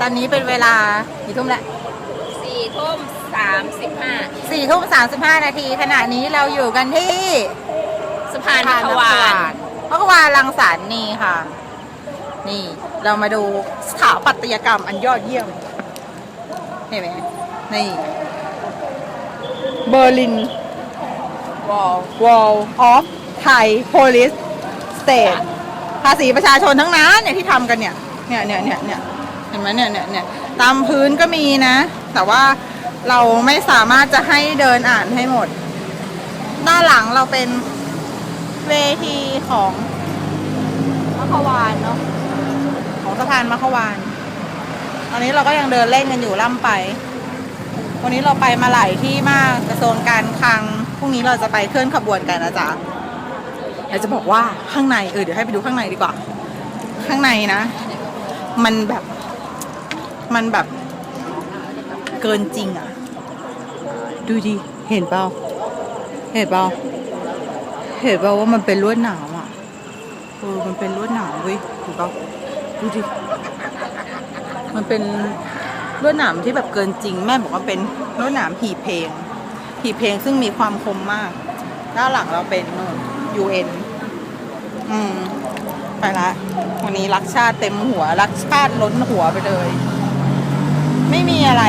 ตอนนี้เป็นเวลากี่ทุ่มแล้วสี่ทุ่มสามสิบห้าสี่ทุ่มสามสิบห้านาทีขณะนี้เราอยู่กันที่สะพานมัขวานพระกวานรังสรรค์นี่ค่ะ นี่เรามาดูสถาปัตยกรรมอันยอดเยี่ยมเห็นไหมนี่เบอร์ลินวอล Wall of Thai Police State ภาษีประชาชนทั้งนั้นเนี่ยที่ทำกันเนี่ยเนี่ยเนี่ยเนี่ยเนี่ยเห็นไหมเนี่ยเนี่ยเนี่ยตามพื้นก็มีนะ แต่ว่าเราไม่สามารถจะให้เดินอ่านให้หมด ด้านหลังเราเป็นเวทีของมะขวานเนาะของสะพานมะขวาน ตอนนี้เราก็ยังเดินเล่นกันอยู่ล่ำไป วันนี้เราไปมาหลายที่มากกระทรวงการคลังพรุ่งนี้เราจะไปเคลื่อนขบวนกันนะจ๊ะอยากจะบอกว่าข้างในเออเดี๋ยวให้ไปดูข้างในดีกว่า ข้างในนะ มันแบบ มันแบบเกินจริงอะ ดูดิ เห็นเปล่า เห็นเปล่า เห็นเปล่าว่ามันเป็นลวดหนามอะ เออ มันเป็นลวดหนามเว้ยเห็นเปล่า ดูดิ มันเป็นลวดหนามที่แบบเกินจริง แม่บอกว่าเป็นลวดหนามหีเพลง หีเพลงซึ่งมีความคมมาก ด้านหลังเราเป็นนู่น UN อืม ไปละ วันนี้รักชาติเต็มหัว รักชาติล้นหัวไปเลย อะไร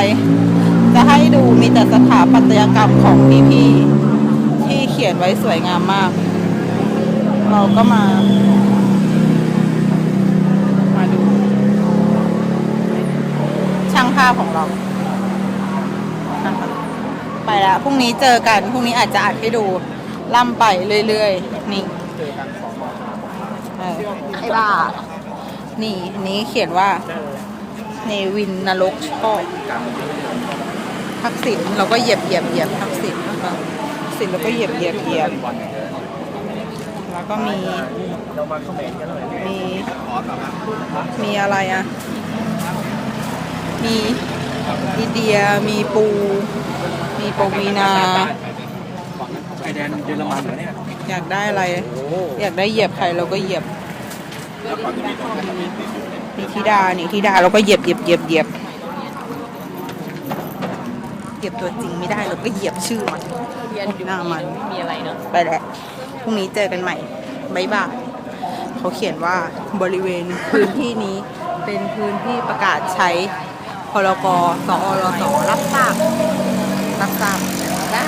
จะให้ดูมีแต่สถาปัตยกรรมของพี่ๆที่เขียนไว้สวยงามมาก เราก็มา มาดู ช่างภาพของเรานะคะไปแล้วพรุ่งนี้เจอกันพรุ่งนี้อาจจะอัดให้ดูล่ำไปเรื่อยๆ นี่เออไอ้บ้า นี่อันนี้เขียนว่า เนวินนรกชอบทักษิณเราก็เหยียบเหยียบเหยียบทักษิณนะคะทักษิณเราก็เหยียบเหยียบเหยียบแล้วก็มีมีมีอะไรอะ มีลิเดียมีปู มีปวีนาไอแดนเยอรมันเหรอเนี่ยอยากได้อะไร อยากได้เหยียบใครเราก็เหยียบมี ธิดา นี่ธิดาเราก็เหยียบเหยียบเหยียบเหยียบเหยียบตัวจริงไม่ได้เราก็เหยียบชื่อมันเรียนอยู่หน้ามันมีอะไรเนาะไปแล้วพรุ่งนี้เจอกันใหม่บายบายเขาเขียนว่าบริเวณพื้นที่นี้เป็นพื้นที่ประกาศใช้พรกสอรสรับทราบรับทราบได้